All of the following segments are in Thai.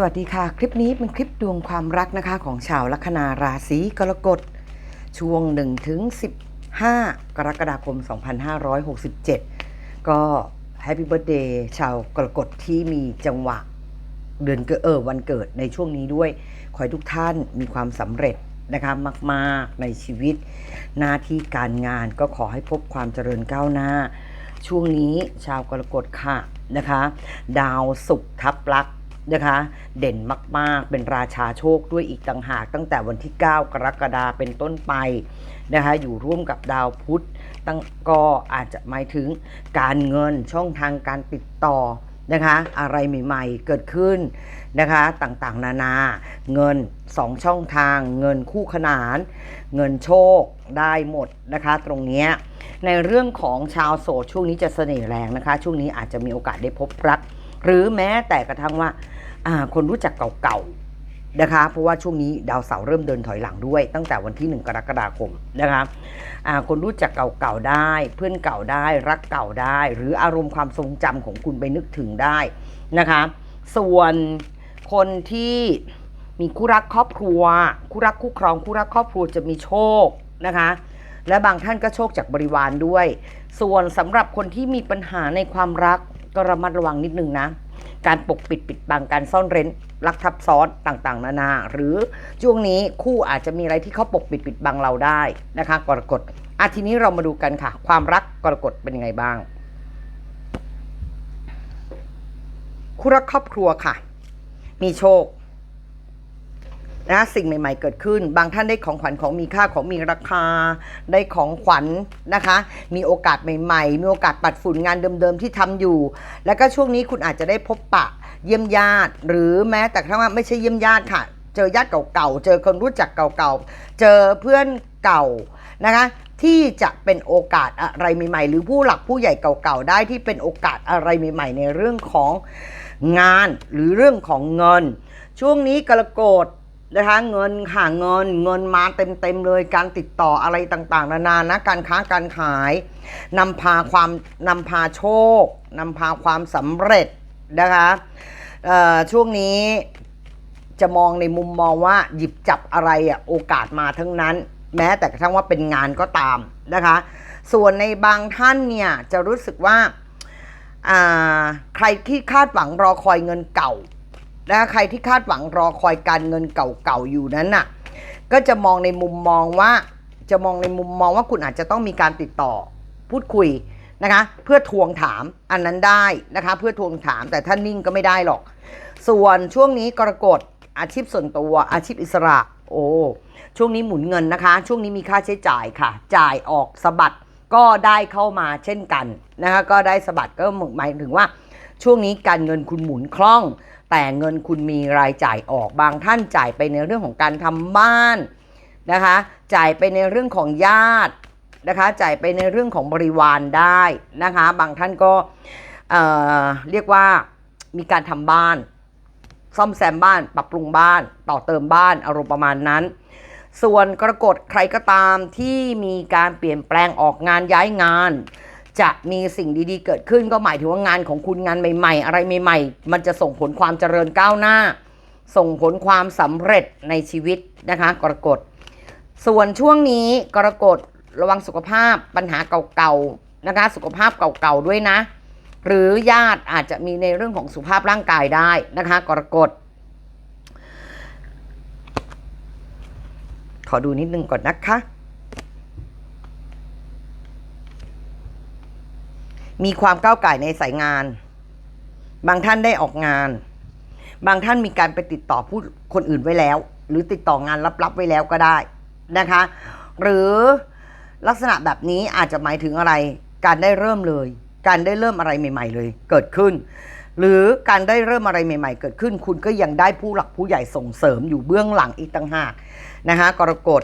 สวัสดีค่ะ คลิปนี้เป็นคลิปดวงความรักนะคะของชาวลัคนาราศีกรกฎ ช่วง1ถึง15 กรกฎาคม 2567 ก็แฮปปี้เบิร์ a เดย์ชาวกรกฎที่มีจังหวะเดือนเกิดเออวันเกิดในช่วงนี้ด้วย ขอให้ทุกท่านมีความสำเร็จนะคะมากๆในชีวิต หน้าที่การงานก็ขอให้พบความเจริญก้าวหน้า ช่วงนี้ชาวกรกฎค่ะนะคะ ดาวศุกร์ทับลักษ นะคะ เด่นมากๆ เป็นราชาโชคด้วยอีกต่างหาก ตั้งแต่วันที่ 9 กรกฎาเป็นต้นไปนะคะ อยู่ร่วมกับดาวพุธตั้งก็อาจจะหมายถึงการเงินช่องทางการติดต่อนะคะอะไรใหม่ๆเกิดขึ้นนะคะต่างๆ นานา เงิน 2 ช่องทาง เงินคู่ขนาน เงินโชคได้หมดนะคะตรงนี้ในเรื่องของชาวโสดช่วงนี้จะเสน่ห์แรงนะคะ ช่วงนี้อาจจะมีโอกาสได้พบรัก หรือแม้แต่กระทั่งว่าคนรู้จักเก่าๆนะคะ เพราะว่าช่วงนี้ดาวเสาร์เริ่มเดินถอยหลังด้วย ตั้งแต่วันที่ 1 กรกฎาคมนะคะคนรู้จักเก่าๆได้ เพื่อนเก่าได้ รักเก่าได้ หรืออารมณ์ความทรงจำของคุณไปนึกถึงได้นะคะ ส่วนคนที่มีคู่รักครอบครัว คู่รักคู่ครอง คู่รักครอบครัวจะมีโชคนะคะ และบางท่านก็โชคจากบริวารด้วย ส่วนสำหรับคนที่มีปัญหาในความรัก ก็ระมัดระวังนิดนึงนะ การปกปิดปิดบังการซ่อนเร้นรักทับซ้อนต่างๆ นานา หรือช่วงนี้คู่อาจจะมีอะไรที่เขาปกปิดปิดบังเราได้นะคะกรกฎอาทีนี้เรามาดูกันค่ะ ความรักกรกฎเป็นยังไงบ้างคู่รักครอบครัวค่ะ มีโชค นะสิ่งใหม่ ๆ เกิดขึ้น บางท่านได้ของขวัญของมีค่าของมีราคา ได้ของขวัญนะคะ มีโอกาสใหม่ ๆ มีโอกาสปัดฝุ่นงานเดิมๆที่ทำอยู่ แล้วก็ช่วงนี้คุณอาจจะได้พบปะเยี่ยมญาติ หรือแม้แต่กระทั่งว่าไม่ใช่เยี่ยมญาติค่ะ เจอญาติเก่าๆ เจอคนรู้จักเก่าๆ เจอเพื่อนเก่านะคะที่จะเป็นโอกาสอะไรใหม่ๆ หรือผู้หลักผู้ใหญ่เก่าๆ ได้ที่เป็นโอกาสอะไรใหม่ ๆ ในเรื่องของงานหรือเรื่องของเงิน ช่วงนี้กรกฎ นะคะเงินค่ะเงินเงินมาเต็มๆเลยการติดต่ออะไรต่างๆ นานานะการค้าการขายนำพาความนำพาโชคนำพาความสำเร็จนะคะช่วงนี้จะมองในมุมมองว่าหยิบจับอะไรอะโอกาสมาทั้งนั้น แม้แต่กระทั่งว่าเป็นงานก็ตามนะคะ ส่วนในบางท่านเนี่ยจะรู้สึกว่าใครที่คาดหวังรอคอยเงินเก่า นะใครที่คาดหวังรอคอยการเงินเก่าๆอยู่นั้นน่ะก็จะมองในมุมมองว่าจะมองในมุมมองว่าคุณอาจจะต้องมีการติดต่อพูดคุยนะคะเพื่อทวงถามอันนั้นได้นะคะเพื่อทวงถามแต่ท่านนิ่งก็ไม่ได้หรอก ส่วนช่วงนี้กรกฎอาชีพส่วนตัวอาชีพอิสระ โอ้ช่วงนี้หมุนเงินนะคะ ช่วงนี้มีค่าใช้จ่ายค่ะ จ่ายออกสะบัดก็ได้เข้ามาเช่นกันนะคะก็ได้สะบัดก็หมายถึงว่า ช่วงนี้การเงินคุณหมุนคล่อง แต่เงินคุณมีรายจ่ายออกบางท่านจ่ายไปในเรื่องของการทำบ้านนะคะ จ่ายไปในเรื่องของญาตินะคะ จ่ายไปในเรื่องของบริวารได้นะคะ บางท่านก็เอ่อเรียกว่ามีการทำบ้าน ซ่อมแซมบ้าน ปรับปรุงบ้าน ต่อเติมบ้านอารมณ์ประมาณนั้น ส่วนกรกฎใครก็ตามที่มีการเปลี่ยนแปลงออกงานย้ายงาน จะมีสิ่งดีๆ เกิดขึ้นก็หมายถึงว่างานของคุณงานใหม่ ๆ อะไรใหม่ ๆ มันจะส่งผลความเจริญก้าวหน้า ส่งผลความสำเร็จในชีวิตนะคะกรกฎส่วนช่วงนี้กรกฎระวังสุขภาพปัญหาเก่าๆนะคะสุขภาพเก่าๆด้วยนะ หรือญาติอาจจะมีในเรื่องของสุขภาพร่างกายได้นะคะกรกฎขอดูนิดนึงก่อนนะคะ มีความก้าวไก่ในสายงาน บางท่านได้ออกงาน บางท่านมีการไปติดต่อผู้คนอื่นไว้แล้ว หรือติดต่องานลับๆไว้แล้วก็ได้นะคะ หรือลักษณะแบบนี้อาจจะหมายถึงอะไร การได้เริ่มเลย การได้เริ่มอะไรใหม่ ๆ เลย เกิดขึ้น หรือการได้เริ่มอะไรใหม่ ๆ เกิดขึ้น คุณก็ยังได้ผู้หลักผู้ใหญ่ส่งเสริมอยู่เบื้องหลังอีกต่างหากนะคะกรกฎ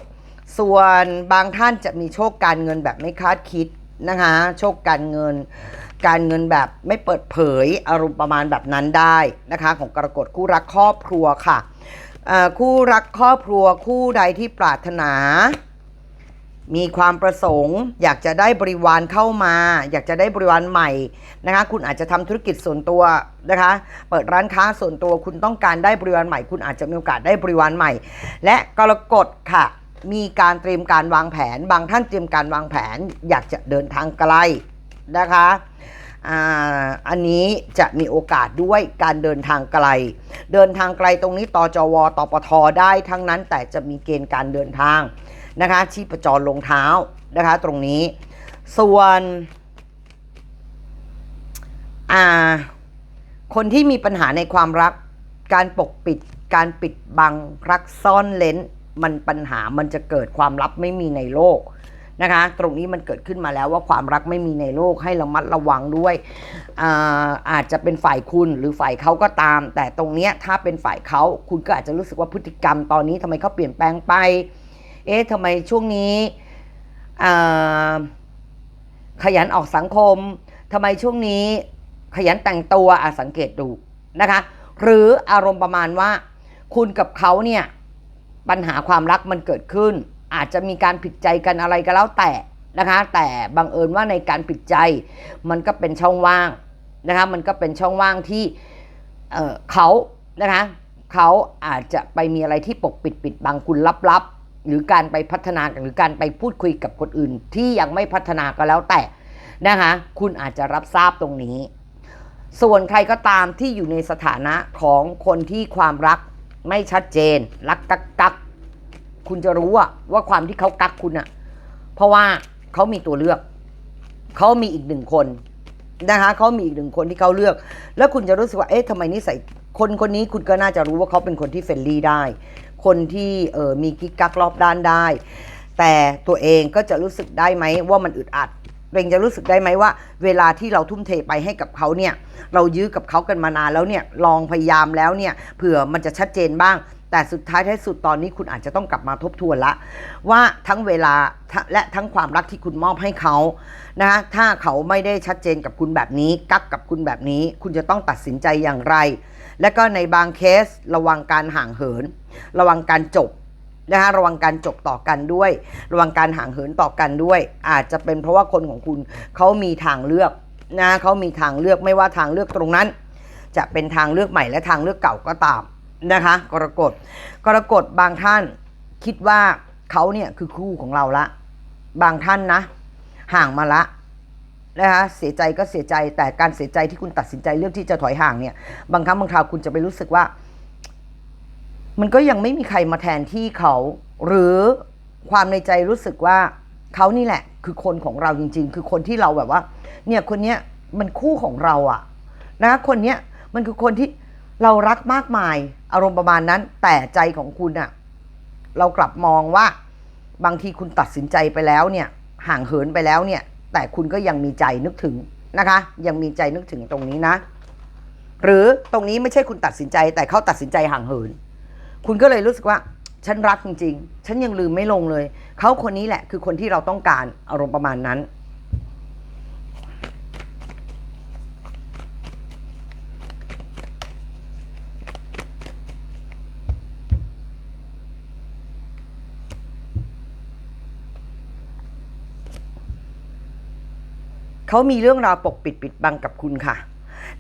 ส่วนบางท่านจะมีโชคการเงินแบบไม่คาดคิด นะคะ โชคการเงิน การเงินแบบไม่เปิดเผยอารมณ์ประมาณแบบนั้นได้นะคะ ของกรกฎคู่รักครอบครัวค่ะคู่รักครอบครัวคู่ใดที่ปรารถนา มีความประสงค์ อยากจะได้บริวารเข้ามา อยากจะได้บริวารใหม่นะคะ คุณอาจจะทำธุรกิจส่วนตัวนะคะ เปิดร้านค้าส่วนตัวคุณต้องการได้บริวารใหม่ คุณอาจจะมีโอกาสได้บริวารใหม่ และกรกฎค่ะ มีการเตรียมการวางแผน บางท่านเตรียมการวางแผน อยากจะเดินทางไกลนะคะอันนี้จะมีโอกาสด้วยการเดินทางไกล เดินทางไกลตรงนี้ตจวตปทได้ทั้งนั้นแต่จะมีเกณฑ์การเดินทางนะคะชีพจรลงเท้านะคะตรงนี้ ส่วนคนที่มีปัญหาในความรักการปกปิดการปิดบังรักซ่อนเลน มันปัญหามันจะเกิดความลับไม่มีในโลกนะคะ ตรงนี้มันเกิดขึ้นมาแล้วว่าความรักไม่มีในโลกให้ระมัดระวังด้วยอาอาจจะเป็นฝ่ายคุณหรือฝ่ายเขาก็ตาม แต่ตรงเนี้ยถ้าเป็นฝ่ายเขาคุณก็อาจจะรู้สึกว่าพฤติกรรมตอนนี้ทำไมเขาเปลี่ยนแปลงไป เอ๊ะทำไมช่วงนี้ขยันออกสังคมทำไมช่วงนี้ขยันแต่งตัวอาสังเกตดูนะคะ หรืออารมณ์ประมาณว่า คุณกับเขาเนี่ย ปัญหาความรักมันเกิดขึ้น อาจจะมีการผิดใจกันอะไรก็แล้วแต่นะคะ แต่บังเอิญว่าในการผิดใจ มันก็เป็นช่องว่างนะคะ มันก็เป็นช่องว่างที่เเขานะคะเขาอาจจะไปมีอะไรที่ปกปิดปิดบังคุณลับๆ หรือการไปพัฒนาหรือการไปพูดคุยกับคนอื่น ที่ยังไม่พัฒนาก็แล้วแต่นะคะคุณอาจจะรับทราบตรงนี้ ส่วนใครก็ตามที่อยู่ในสถานะของคนที่ความรัก ไม่ชัดเจน รักกักกักคุณจะรู้อะว่าความที่เขากักคุณอะเพราะว่าเขามีตัวเลือก เขามีอีกหนึ่งคนนะคะเขามีอีกหนึ่งคนที่เขาเลือก แล้วคุณจะรู้สึกว่าเอ๊ะทำไมนิสัยคนคนนี้คุณก็น่าจะรู้ว่าเขาเป็นคนที่เฟรนลี่ได้ คนที่เออมีกิ๊กกักรอบด้านได้ แต่ตัวเองก็จะรู้สึกได้ไหมว่ามันอึดอัด เองจะรู้สึกได้ไหมว่า เวลาที่เราทุ่มเทไปให้กับเขาเนี่ยเรายื้อกับเขากันมานานแล้วเนี่ยลองพยายามแล้วเนี่ยเผื่อมันจะชัดเจนบ้าง แต่สุดท้ายท้ายสุดตอนนี้คุณอาจจะต้องกลับมาทบทวนละ ว่าทั้งเวลาและทั้งความรักที่คุณมอบให้เขานะถ้าเขาไม่ได้ชัดเจนกับคุณแบบนี้ กักกับคุณแบบนี้ คุณจะต้องตัดสินใจอย่างไร และก็ในบางเคสระวังการห่างเหิน ระวังการจบ นะคะระวังการจบต่อกันด้วย ระวังการห่างเหินต่อกันด้วย อาจจะเป็นเพราะว่าคนของคุณเขามีทางเลือกนะเขามีทางเลือกไม่ว่าทางเลือกตรงนั้น จะเป็นทางเลือกใหม่และทางเลือกเก่าก็ตามนะคะกรกฎกรกฎบางท่านคิดว่าเขาเนี่ยคือคู่ของเราละ บางท่านนะ ห่างมาละนะคะเสียใจก็เสียใจแต่การเสียใจที่คุณตัดสินใจเลือกที่จะถอยห่างเนี่ย บางครั้งบางคราวคุณจะไปรู้สึกว่า มันก็ยังไม่มีใครมาแทนที่เขา หรือความในใจรู้สึกว่าเขานี่แหละ คือคนของเราจริง ๆ คือคนที่เราแบบว่า เนี่ยคนเนี้ยมันคู่ของเราอะนะคนเนี้ยมันคือคนที่เรารักมากมาย อารมณ์ประมาณนั้น แต่ใจของคุณอะเรากลับมองว่าบางทีคุณตัดสินใจไปแล้วเนี่ย ห่างเหินไปแล้วเนี่ย แต่คุณก็ยังมีใจนึกถึงนะคะ ยังมีใจนึกถึงตรงนี้นะ หรือตรงนี้ไม่ใช่คุณตัดสินใจ แต่เขาตัดสินใจห่างเหิน คุณก็เลยรู้สึกว่าฉันรักจริง ๆ ฉันยังลืมไม่ลงเลย เขาคนนี้แหละคือคนที่เราต้องการอารมณ์ประมาณนั้น เขามีเรื่องราวปกปิดปิดบังกับคุณค่ะ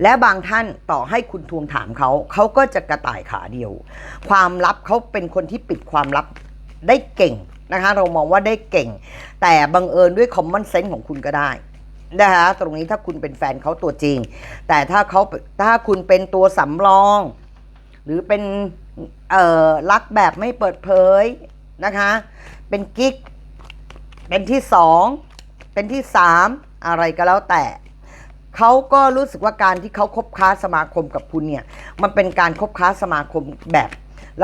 และบางท่านต่อให้คุณทวงถามเขาเขาก็จะกระต่ายขาเดียว ความลับเขาเป็นคนที่ปิดความลับได้เก่งนะคะ เรามองว่าได้เก่ง แต่บังเอิญด้วยคอมมอนเซนส์ของคุณก็ได้นะคะตรงนี้ถ้าคุณเป็นแฟนเขาตัวจริง แต่ถ้าเขาถ้าคุณเป็นตัวสำรอง หรือเป็นเอ่อรักแบบไม่เปิดเผยนะคะ เป็นกิ๊กเป็นที่สองเป็นที่สามอะไรก็แล้วแต่ เขาก็รู้สึกว่าการที่เขาคบค้าสมาคมกับคุณเนี่ย มันเป็นการคบค้าสมาคมแบบ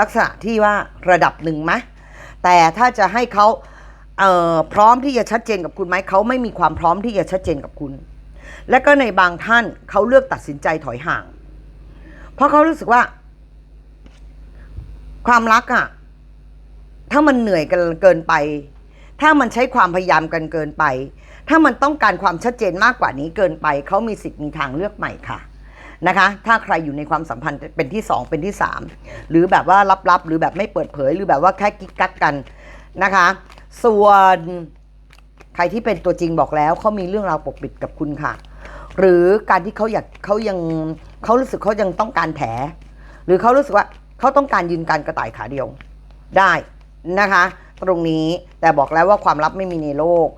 ลักษณะที่ว่าระดับหนึ่งไหมแต่ถ้าจะให้เขาเพร้อมที่จะชัดเจนกับคุณไหมเขาไม่มีความพร้อมที่จะชัดเจนกับคุณ และก็ในบางท่านเขาเลือกตัดสินใจถอยห่าง เพราะเขารู้สึกว่า ความรักอะถ้ามันเหนื่อยกันเกินไป ถ้ามันใช้ความพยายามกันเกินไป ถ้ามันต้องการความชัดเจนมากกว่านี้เกินไป เขามีสิทธิ์มีทางเลือกใหม่ค่ะนะคะ ถ้าใครอยู่ในความสัมพันธ์เป็นที่สองเป็นที่สามหรือแบบว่าลับๆ หรือแบบไม่เปิดเผย หรือแบบว่าแค่กิ๊กกักกันนะคะ ส่วนใครที่เป็นตัวจริงบอกแล้วเขามีเรื่องราวปกปิดกับคุณค่ะ หรือการที่เขาอยากเขายังเขารู้สึกเขายังต้องการแผลหรือเขารู้สึกว่าเขาต้องการยืนการกระต่ายขาเดียวได้นะคะ ตรงนี้ แต่บอกแล้วว่าความลับไม่มีในโลก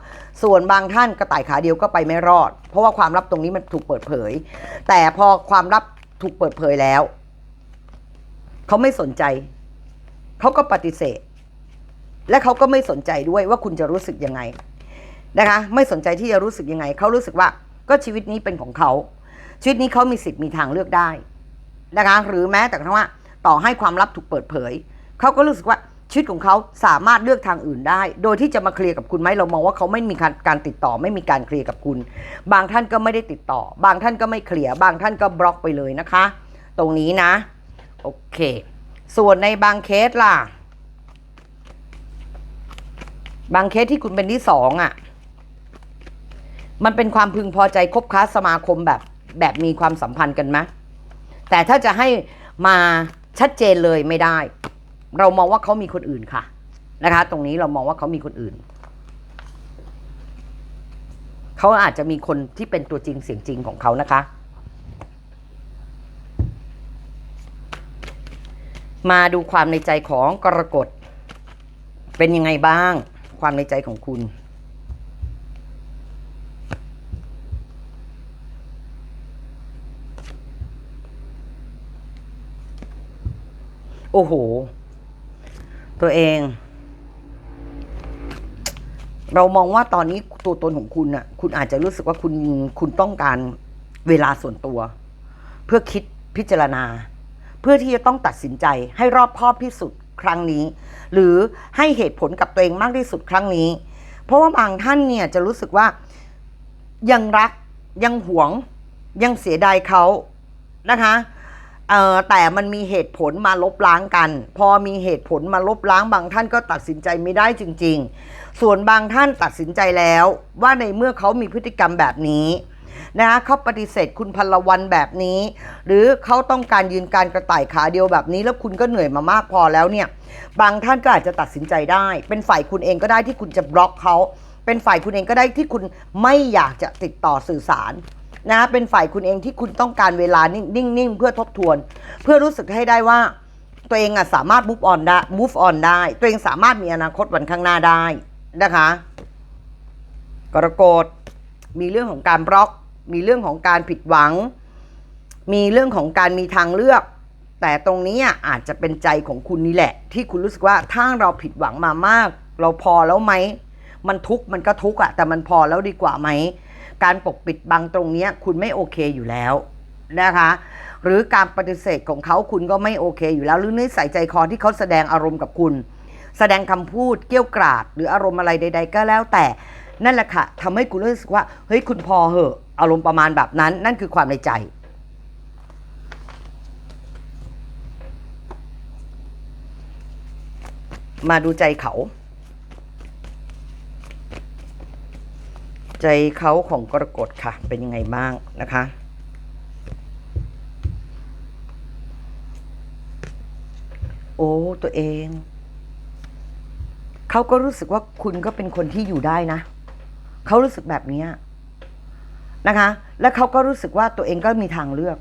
ส่วนบางท่านกระต่ายขาเดียวก็ไปไม่รอด เพราะว่าความลับตรงนี้มันถูกเปิดเผย แต่พอความลับถูกเปิดเผยแล้ว เขาไม่สนใจ เขาก็ปฏิเสธ และเขาก็ไม่สนใจด้วยว่าคุณจะรู้สึกยังไงนะคะ ไม่สนใจที่จะรู้สึกยังไง เขารู้สึกว่าก็ชีวิตนี้เป็นของเขา ชีวิตนี้เขามีสิทธิ์มีทางเลือกได้นะคะ หรือแม้แต่กระว่าต่อให้ความลับถูกเปิดเผย เขาก็รู้สึกว่า ชีวิตของเขาสามารถเลือกทางอื่นได้ โดยที่จะมาเคลียร์กับคุณไหมเรามองว่าเขาไม่มีการติดต่อ ไม่มีการเคลียร์กับคุณ บางท่านก็ไม่ได้ติดต่อ บางท่านก็ไม่เคลียร์บางท่านก็บล็อกไปเลยนะคะ ตรงนี้นะ โอเค ส่วนในบางเคสล่ะ บางเคสที่คุณเป็นที่สองอะ่ะ มันเป็นความพึงพอใจคบค้าสมาคมแบบแบบมีความสัมพันธ์กันไหมแต่ถ้าจะให้มาชัดเจนเลยไม่ได้ เรามองว่าเขามีคนอื่นค่ะ นะคะ ตรงนี้เรามองว่าเขามีคนอื่นเขาอาจจะมีคนที่เป็นตัวจริงเสียงจริงของเขานะคะ มาดูความในใจของกรกฎเป็นยังไงบ้าง ความในใจของคุณโอ้โห ตัวเอง เรามองว่าตอนนี้ตัวตนของคุณน่ะคุณอาจจะรู้สึกว่าคุณคุณต้องการเวลาส่วนตัว เพื่อคิดพิจารณา เพื่อที่จะต้องตัดสินใจ ให้รอบคอบที่สุดครั้งนี้ หรือให้เหตุผลกับตัวเองมากที่สุดครั้งนี้ เพราะว่าบางท่านเนี่ยจะรู้สึกว่ายังรักยังหวงยังเสียดายเขานะคะ เออแต่มันมีเหตุผลมาลบล้างกัน พอมีเหตุผลมาลบล้างบางท่านก็ตัดสินใจไม่ได้จริง ๆ ส่วนบางท่านตัดสินใจแล้ว ว่าในเมื่อเขามีพฤติกรรมแบบนี้นะคะเขาปฏิเสธคุณพลวันแบบนี้ หรือเขาต้องการยืนการกระต่ายขาเดียวแบบนี้ แล้วคุณก็เหนื่อยมามากพอแล้วเนี่ย บางท่านก็อาจจะตัดสินใจได้ เป็นฝ่ายคุณเองก็ได้ที่คุณจะบล็อกเขาเป็นฝ่ายคุณเองก็ได้ที่คุณไม่อยากจะติดต่อสื่อสาร นะเป็นฝ่ายคุณเองที่คุณต้องการเวลานิ่งๆเพื่อทบทวน เพื่อรู้สึกให้ได้ว่า ตัวเองอะสามารถ move on ได้ move on ได้ ตัวเองสามารถมีอนาคตวันข้างหน้าได้นะคะกรกฎมีเรื่องของการบล็อก มีเรื่องของการผิดหวัง มีเรื่องของการมีทางเลือก แต่ตรงนี้อะอาจจะเป็นใจของคุณนี่แหละ ที่คุณรู้สึกว่าถ้าเราผิดหวังมามาก เราพอแล้วไหมมันทุกข์มันก็ทุกข์อะแต่มันพอแล้วดีกว่าไหม การปกปิดบังตรงนี้คุณไม่โอเคอยู่แล้วนะคะหรือการปฏิเสธของเขาคุณก็ไม่โอเคอยู่แล้ว หรือนิสัยใจคอที่เขาแสดงอารมณ์กับคุณ แสดงคำพูดเกี้ยวกราด หรืออารมณ์อะไรใด ๆ ก็แล้วแต่นั่นแหละค่ะทำให้คุณรู้สึกว่าเฮ้ยคุณพอเหอะอารมณ์ประมาณแบบนั้น นั่นคือความในใจ มาดูใจเขา ใจเขาของกรกฎค่ะ เป็นยังไงบ้างนะคะ โอ้ตัวเอง เขาก็รู้สึกว่าคุณก็เป็นคนที่อยู่ได้นะ เขารู้สึกแบบนี้นะคะ และเขาก็รู้สึกว่าตัวเองก็มีทางเลือก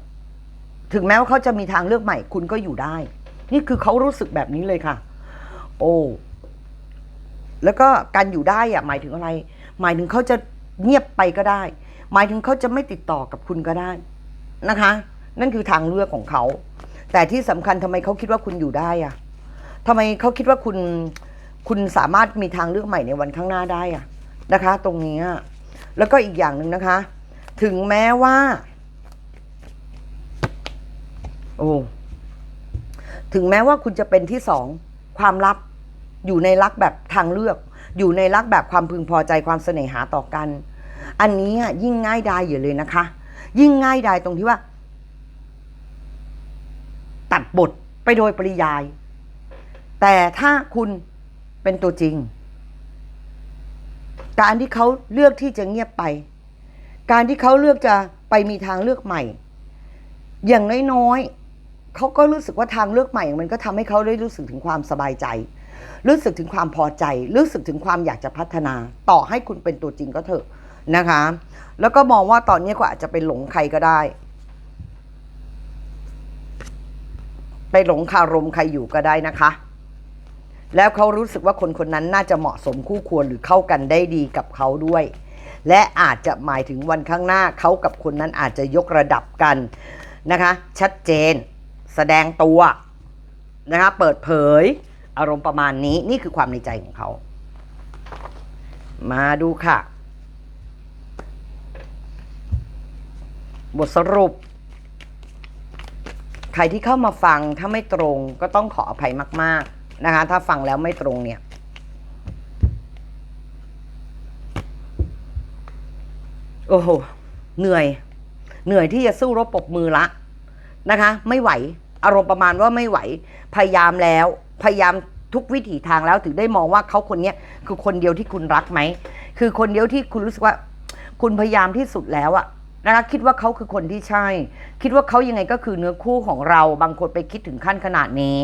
ถึงแม้ว่าเขาจะมีทางเลือกใหม่ คุณก็อยู่ได้ นี่คือเขารู้สึกแบบนี้เลยค่ะ โอ้แล้วก็การอยู่ได้อะหมายถึงอะไร หมายถึงเขาจะ เงียบไปก็ได้ หมายถึงเขาจะไม่ติดต่อกับคุณก็ได้นะคะ นั่นคือทางเลือกของเขา แต่ที่สำคัญทำไมเขาคิดว่าคุณอยู่ได้อะทำไมเขาคิดว่าคุณคุณสามารถมีทางเลือกใหม่ในวันข้างหน้าได้อะนะคะ ตรงนี้แล้วก็อีกอย่างหนึ่งนะคะ ถึงแม้ว่า โอ้ถึงแม้ว่าคุณจะเป็นที่สองความลับอยู่ในรักแบบทางเลือก อยู่ในรักแบบความพึงพอใจความเสน่หาต่อกัน อันนี้ยิ่งง่ายดายอยู่เลยนะคะ ยิ่งง่ายดายตรงที่ว่า ตัดบทไปโดยปริยาย แต่ถ้าคุณเป็นตัวจริง การที่เขาเลือกที่จะเงียบไป การที่เขาเลือกจะไปมีทางเลือกใหม่ อย่างน้อยๆเขาก็รู้สึกว่าทางเลือกใหม่ มันก็ทำให้เขาได้รู้สึกถึงความสบายใจ รู้สึกถึงความพอใจ รู้สึกถึงความอยากจะพัฒนา ต่อให้คุณเป็นตัวจริงก็เถอะนะคะ แล้วก็มองว่าตอนนี้ก็อาจจะไปหลงใครก็ได้ ไปหลงคารมใครอยู่ก็ได้นะคะ แล้วเขารู้สึกว่าคนคนนั้นน่าจะเหมาะสมคู่ควรหรือเข้ากันได้ดีกับเขาด้วย และอาจจะหมายถึงวันข้างหน้าเขากับคนนั้นอาจจะยกระดับกันนะคะ ชัดเจน แสดงตัวนะคะเปิดเผย อารมณ์ประมาณนี้นี่คือความในใจของเขา มาดูค่ะ บทสรุป ใครที่เข้ามาฟังถ้าไม่ตรงก็ต้องขออภัยมาก ๆ นะคะ ถ้าฟังแล้วไม่ตรงเนี่ยโอ้โห เหนื่อย เหนื่อยที่จะสู้รบปรบมือละนะคะ ไม่ไหว อารมณ์ประมาณว่าไม่ไหว พยายามแล้ว พยายามทุกวิถีทางแล้วถึงได้มองว่าเขาคนนี้คือคนเดียวที่คุณรักไหม คือคนเดียวที่คุณรู้สึกว่า คุณพยายามที่สุดแล้วอะนะคะคิดว่าเขาคือคนที่ใช่ คิดว่าเขายังไงก็คือเนื้อคู่ของเรา บางคนไปคิดถึงขั้นขนาดนี้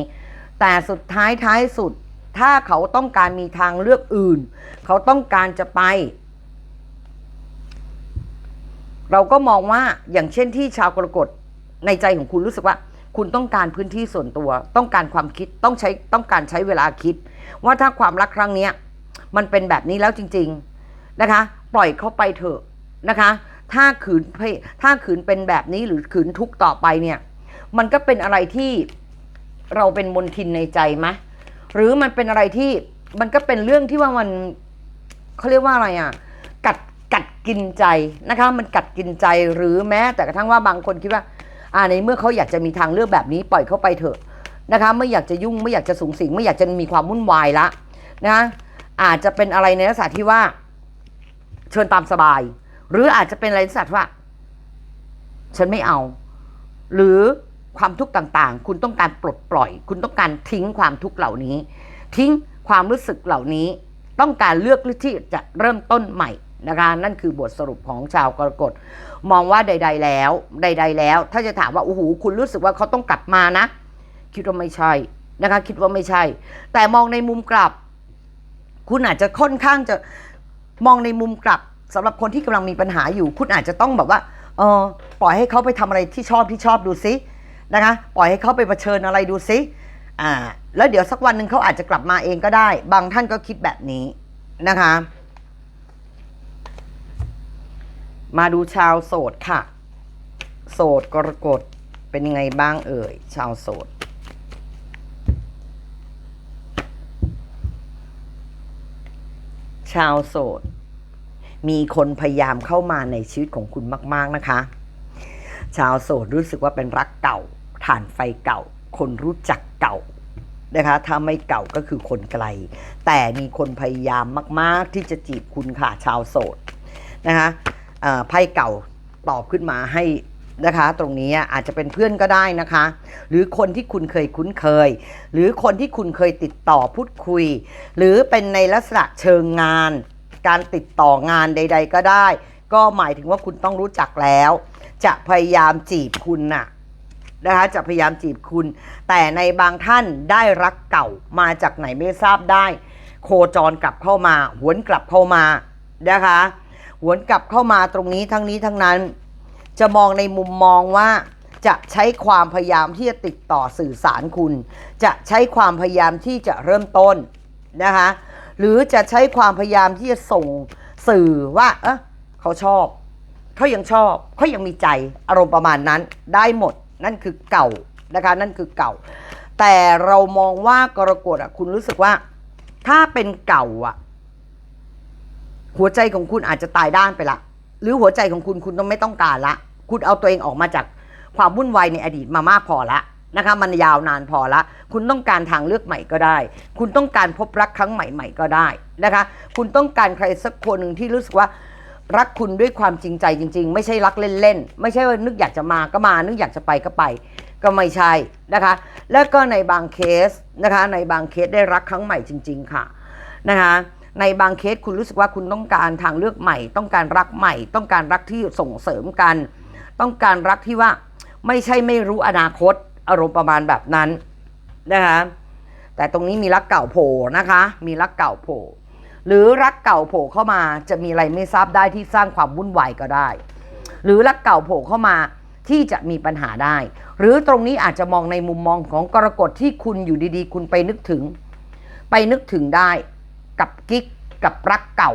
แต่สุดท้ายท้ายสุด ถ้าเขาต้องการมีทางเลือกอื่น เขาต้องการจะไป เราก็มองว่าอย่างเช่นที่ชาวกรกฎในใจของคุณรู้สึกว่า คุณต้องการพื้นที่ส่วนตัว ต้องการความคิดต้องใช้ต้องการใช้เวลาคิด ว่าถ้าความรักครั้งเนี้ยมันเป็นแบบนี้แล้วจริง ๆนะคะ ปล่อยเขาไปเถอะนะคะ ถ้าขืนเพถ้าขืนเป็นแบบนี้หรือขืนทุกต่อไปเนี่ยมันก็เป็นอะไรที่เราเป็นมนทินในใจไหมหรือมันเป็นอะไรที่มันก็เป็นเรื่องที่ว่ามันเขาเรียกว่าอะไรอะกัดกัดกินใจนะคะ มันกัดกินใจหรือแม้แต่กระทั่งว่าบางคนคิดว่า อ่าในเมื่อเขาอยากจะมีทางเลือกแบบนี้ปล่อยเขาไปเถอะนะคะ ไม่อยากจะยุ่งไม่อยากจะสูงสิงไม่อยากจะมีความวุ่นวายละนะอาจจะเป็นอะไรในลักษณะที่ว่า เชิญตามสบาย หรืออาจจะเป็นอะไรในลักษณะว่า ฉันไม่เอา หรือความทุกข์ต่างๆ คุณต้องการปลดปล่อย คุณต้องการทิ้งความทุกข์เหล่านี้ ทิ้งความรู้สึกเหล่านี้ ต้องการเลือกที่จะเริ่มต้นใหม่ นะคะนั่นคือบทสรุปของชาวกรกฎมองว่าใด ๆ แล้ว ใด ๆ แล้ว ถ้าจะถามว่าโอ้โหคุณรู้สึกว่าเขาต้องกลับมานะ คิดว่าไม่ใช่นะคะคิดว่าไม่ใช่ แต่มองในมุมกลับ คุณอาจจะค่อนข้างจะมองในมุมกลับสำหรับคนที่กำลังมีปัญหาอยู่ คุณอาจจะต้องแบบว่าเออปล่อยให้เขาไปทำอะไรที่ชอบที่ชอบดูซินะคะปล่อยให้เขาไปเผชิญอะไรดูซิอ่าแล้วเดี๋ยวสักวันหนึ่งเขาอาจจะกลับมาเองก็ได้ บางท่านก็คิดแบบนี้นะคะ มาดูชาวโสดค่ะ โสดกรกฎเป็นยังไงบ้างเอ่ย ชาวโสด ชาวโสด มีคนพยายามเข้ามาในชีวิตของคุณมาก ๆนะคะ ชาวโสดรู้สึกว่าเป็นรักเก่าฐานไฟเก่า คนรู้จักเก่านะคะถ้าไม่เก่าก็คือคนไกล แต่มีคนพยายามมาก ๆ ที่จะจีบคุณค่ะชาวโสดนะคะ ไพ่เก่าตอบขึ้นมาให้นะคะ ตรงนี้อาจจะเป็นเพื่อนก็ได้นะคะ หรือคนที่คุณเคยคุ้นเคย หรือคนที่คุณเคยติดต่อพูดคุย หรือเป็นในลักษณะเชิงงาน การติดต่องานใด ๆ ก็ได้ ก็หมายถึงว่าคุณต้องรู้จักแล้ว จะพยายามจีบคุณน่ะนะคะจะพยายามจีบคุณ แต่ในบางท่านได้รักเก่ามาจากไหนไม่ทราบได้ โคจรกลับเข้ามา หวนกลับเข้ามานะคะ หวนกลับเข้ามาตรงนี้ทั้งนี้ทั้งนั้น จะมองในมุมมองว่าจะใช้ความพยายามที่จะติดต่อสื่อสารคุณ จะใช้ความพยายามที่จะเริ่มต้นนะคะหรือจะใช้ความพยายามที่จะส่งสื่อว่าเออเขาชอบ เขายังชอบ เขายังมีใจอารมณ์ประมาณนั้นได้หมดนั่นคือเก่านะคะนั่นคือเก่า แต่เรามองว่ากรกฎอะคุณรู้สึกว่า ถ้าเป็นเก่าอะ หัวใจของคุณอาจจะตายด้านไปละ หรือหัวใจของคุณคุณต้องไม่ต้องการละ คุณเอาตัวเองออกมาจากความวุ่นวายในอดีตมามากพอละนะคะมันยาวนานพอละ คุณต้องการทางเลือกใหม่ก็ได้ คุณต้องการพบรักครั้งใหม่ ๆ ก็ได้นะคะ คุณต้องการใครสักคนหนึ่งที่รู้สึกว่ารักคุณด้วยความจริงใจจริง ๆ ไม่ใช่รักเล่นๆไม่ใช่ว่านึกอยากจะมาก็มา นึกอยากจะไปก็ไป ก็ไม่ใช่นะคะ แล้วก็ในบางเคสนะคะ ในบางเคสได้รักครั้งใหม่จริง ๆ ค่ะนะคะ ในบางเคสคุณรู้สึกว่าคุณต้องการทางเลือกใหม่ ต้องการรักใหม่ ต้องการรักที่ส่งเสริมกัน ต้องการรักที่ว่าไม่ใช่ไม่รู้อนาคตอารมณ์ประมาณแบบนั้นนะคะแต่ตรงนี้มีรักเก่าโผล่นะคะ มีรักเก่าโผล่หรือรักเก่าโผล่เข้ามาจะมีอะไรไม่ทราบได้ที่สร้างความวุ่นวายก็ได้ หรือรักเก่าโผล่เข้ามาที่จะมีปัญหาได้ หรือตรงนี้อาจจะมองในมุมมองของกรกฎที่คุณอยู่ดีๆ คุณไปนึกถึง ไปนึกถึงได้ กับกิ๊กกับรักเก่า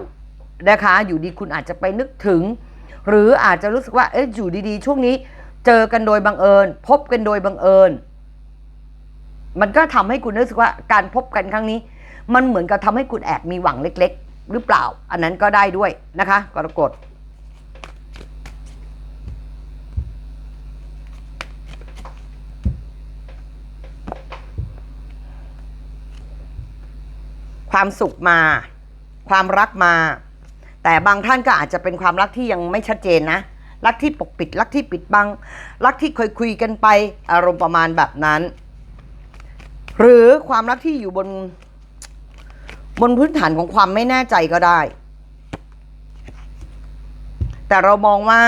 นะคะ อยู่ดีคุณอาจจะไปนึกถึง หรืออาจจะรู้สึกว่าเอ๊ะอยู่ดีๆ ช่วงนี้เจอกันโดยบังเอิญ พบกันโดยบังเอิญ มันก็ทำให้คุณรู้สึกว่าการพบกันครั้งนี้ มันเหมือนกับทำให้คุณแอบมีหวังเล็ก ๆ หรือเปล่า อันนั้นก็ได้ด้วยนะคะกรกฎ ความสุขมา ความรักมา แต่บางท่านก็อาจจะเป็นความรักที่ยังไม่ชัดเจนนะ รักที่ปกปิด รักที่ปิดบัง รักที่เคยคุยกันไป อารมณ์ประมาณแบบนั้น หรือความรักที่อยู่บน บนพื้นฐานของความไม่แน่ใจก็ได้ แต่เรามองว่า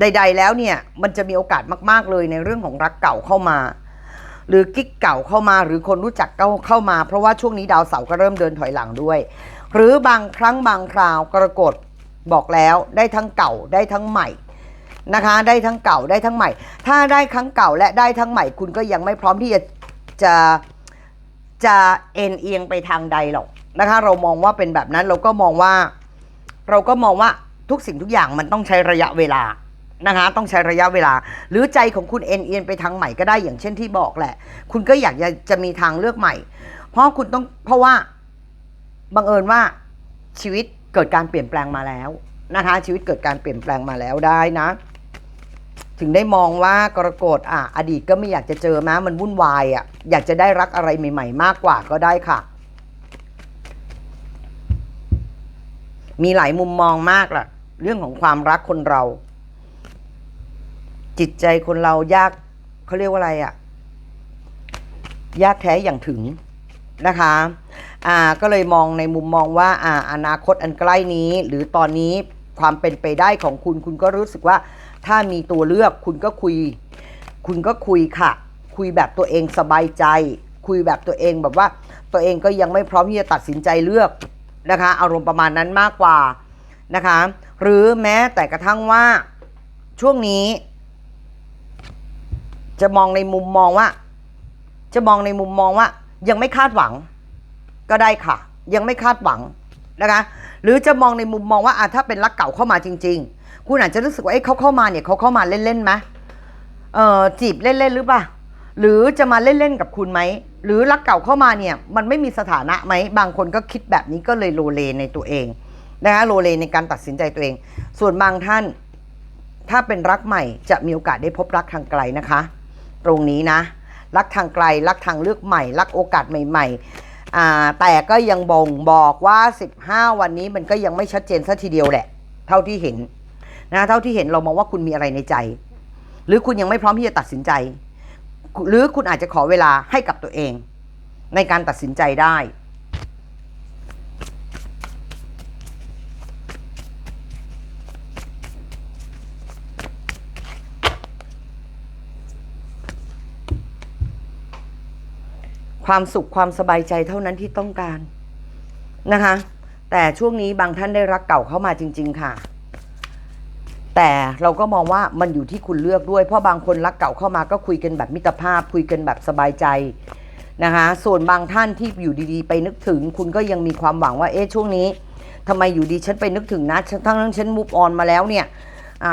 ใด ๆ แล้วเนี่ย มันจะมีโอกาสมาก ๆ เลยในเรื่องของรักเก่าเข้ามา หรือกิ๊กเก่าเข้ามาหรือคนรู้จักเก่าเข้ามา เพราะว่าช่วงนี้ดาวเสาร์ก็เริ่มเดินถอยหลังด้วย หรือบางครั้งบางคราวกรกฎบอกแล้วได้ทั้งเก่าได้ทั้งใหม่นะคะได้ทั้งเก่าได้ทั้งใหม่ ถ้าได้ทั้งเก่าและได้ทั้งใหม่ คุณก็ยังไม่พร้อมที่จะจะจะเอ็นเอียงไปทางใดหรอกนะคะ เรามองว่าเป็นแบบนั้นเราก็มองว่า เราก็มองว่าทุกสิ่งทุกอย่างมันต้องใช้ระยะเวลา นะคะต้องใช้ระยะเวลา หรือใจของคุณเอ็นเอียงไปทางใหม่ก็ได้อย่างเช่นที่บอกแหละ คุณก็อยากจะจะมีทางเลือกใหม่ เพราะคุณต้องเพราะว่าบังเอิญว่าชีวิตเกิดการเปลี่ยนแปลงมาแล้วนะคะ ชีวิตเกิดการเปลี่ยนแปลงมาแล้วได้นะ ถึงได้มองว่ากรกฎอะอดีตก็ไม่อยากจะเจอม้มันวุ่นวายอะอยากจะได้รักอะไรใหม่ ๆ มากกว่าก็ได้ค่ะ มีหลายมุมมองมากล่ะ เรื่องของความรักคนเรา จิตใจคนเรายากเขาเรียกว่าอะไรอะยากแท้อย่างถึงนะคะอ่าก็เลยมองในมุมมองว่าอ่าอนาคตอันใกล้นี้ หรือตอนนี้ความเป็นไปได้ของคุณคุณก็รู้สึกว่า ถ้ามีตัวเลือกคุณก็คุย คุณก็คุยค่ะ คุยแบบตัวเองสบายใจ คุยแบบตัวเองแบบว่า ตัวเองก็ยังไม่พร้อมที่จะตัดสินใจเลือกนะคะ อารมณ์ประมาณนั้นมากกว่านะคะ หรือแม้แต่กระทั่งว่าช่วงนี้ จะมองในมุมมองว่า จะมองในมุมมองว่า ยังไม่คาดหวัง ก็ได้ค่ะ ยังไม่คาดหวังนะคะหรือจะมองในมุมมองว่าอะถ้าเป็นรักเก่าเข้ามาจริง ๆ คุณอาจจะรู้สึกว่าเอ้เขาเข้ามาเนี่ยเขาเข้ามาเล่นๆไหมเอ่อจีบเล่นๆหรือเปล่าหรือจะมาเล่นๆกับคุณไหมหรือรักเก่าเข้ามาเนี่ย มันไม่มีสถานะไหมบางคนก็คิดแบบนี้ก็เลยโลเลในตัวเองนะคะโลเลในการตัดสินใจตัวเอง ส่วนบางท่าน ถ้าเป็นรักใหม่จะมีโอกาสได้พบรักทางไกลนะคะ ตรงนี้นะ รักทางไกล รักทางเลือกใหม่ รักโอกาสใหม่ๆแต่ก็ยังบ่งบอกว่า 15 วันนี้มันก็ยังไม่ชัดเจนซะทีเดียวแหละ เท่าที่เห็นนะเท่าที่เห็นเรามองว่าคุณมีอะไรในใจ หรือคุณยังไม่พร้อมที่จะตัดสินใจ หรือคุณอาจจะขอเวลาให้กับตัวเอง ในการตัดสินใจได้ ความสุขความสบายใจเท่านั้นที่ต้องการนะคะ แต่ช่วงนี้บางท่านได้รักเก่าเข้ามาจริง ๆ ค่ะ แต่เราก็มองว่ามันอยู่ที่คุณเลือกด้วย เพราะบางคนรักเก่าเข้ามาก็คุยกันแบบมิตรภาพ คุยกันแบบสบายใจนะคะ ส่วนบางท่านที่อยู่ดีๆ ไปนึกถึง คุณก็ยังมีความหวังว่าเอ๊ะช่วงนี้ทำไมอยู่ดีฉันไปนึกถึงนะทั้งนั้นฉันมูฟออนมาแล้วเนี่ย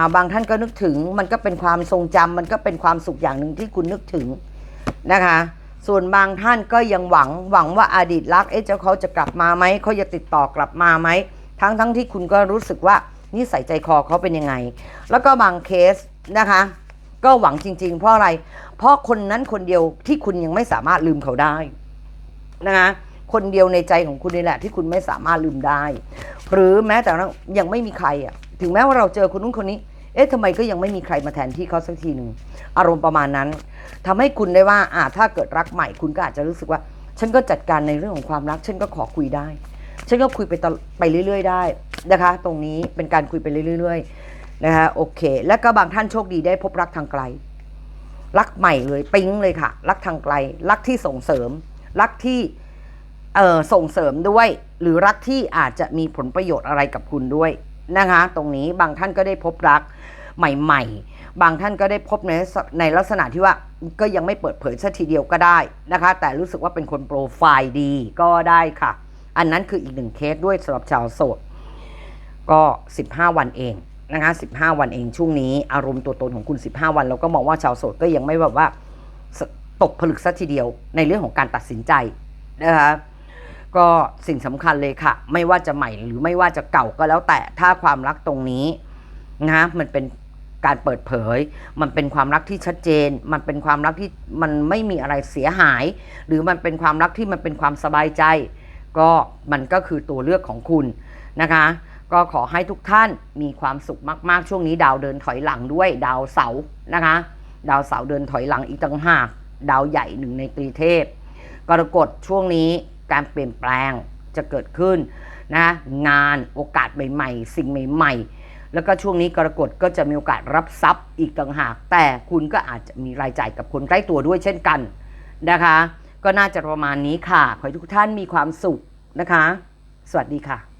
าบางท่านก็นึกถึงมันก็เป็นความทรงจำมันก็เป็นความสุขอย่างหนึ่งที่คุณนึกถึงนะคะ ส่วนบางท่านก็ยังหวังหวังว่าอดีตรักเอ๊ะเจ้าเขาจะกลับมาไหมเขาจะติดต่อกลับมาไหมทั้งทั้งที่คุณก็รู้สึกว่านิสัยใจคอเขาเป็นยังไง แล้วก็บางเคสนะคะ ก็หวังจริง ๆ เพราะอะไร เพราะคนนั้นคนเดียวที่คุณยังไม่สามารถลืมเขาได้นะคะคนเดียวในใจของคุณนี่แหละ ที่คุณไม่สามารถลืมได้ หรือแม้แต่ยังไม่มีใครอะถึงแม้ว่าเราเจอคนนู้นคนนี้ เอ๊ะทำไมก็ยังไม่มีใครมาแทนที่เขาสักทีหนึ่งอารมณ์ประมาณนั้น ทำให้คุณได้ว่าอ่าถ้าเกิดรักใหม่คุณก็อาจจะรู้สึกว่า ฉันก็จัดการในเรื่องของความรัก ฉันก็ขอคุยได้ ฉันก็คุยไปตลไปเรื่อย ๆ ได้นะคะ ตรงนี้เป็นการคุยไปเรื่อย ๆ นะคะโอเค แล้วก็บางท่านโชคดีได้พบรักทางไกล รักใหม่เลยปิ๊งเลยค่ะ รักทางไกล รักที่ส่งเสริม รักที่เอ่อส่งเสริมด้วย หรือรักที่อาจจะมีผลประโยชน์อะไรกับคุณด้วยนะคะ ตรงนี้บางท่านก็ได้พบรักใหม่ ๆ บางท่านก็ได้พบในในลักษณะที่ว่า ก็ยังไม่เปิดเผยสัทีเดียวก็ได้นะคะ แต่รู้สึกว่าเป็นคนโปรไฟล์ดีก็ได้ค่ะ อันนั้นคืออีกหนึ่งเคสด้วยสำหรับชาวโสดก็ 15 วันเองนะคะ15 วันเองช่วงนี้อารมณ์ตัวตนของคุณ 15 วันเราก็มองว่าชาวโสดก็ยังไม่แบบว่าตกผลึกสัทีเดียวในเรื่องของการตัดสินใจนะคะก็สิ่งสำคัญเลยค่ะ ไม่ว่าจะใหม่หรือไม่ว่าจะเก่าก็แล้วแต่ถ้าความรักตรงนี้นะมันเป็น การเปิดเผย มันเป็นความรักที่ชัดเจน มันเป็นความรักที่มันไม่มีอะไรเสียหาย หรือมันเป็นความรักที่มันเป็นความสบายใจ ก็มันก็คือตัวเลือกของคุณนะคะ ก็ขอให้ทุกท่านมีความสุขมาก ๆ ช่วงนี้ดาวเดินถอยหลังด้วยดาวเสาร์นะคะ ดาวเสาร์เดินถอยหลังอีกต่างหากดาวใหญ่หนึ่งในตรีเทพกรกฎช่วงนี้การเปลี่ยนแปลงจะเกิดขึ้นนะงานโอกาสใหม่ ๆ สิ่งใหม่ ๆ แล้วก็ช่วงนี้กรกฎก็จะมีโอกาสรับทรัพย์อีกต่างหาก แต่คุณก็อาจจะมีรายจ่ายกับคนใกล้ตัวด้วยเช่นกันนะคะ ก็น่าจะประมาณนี้ค่ะ ขอให้ทุกท่านมีความสุขนะคะ สวัสดีค่ะ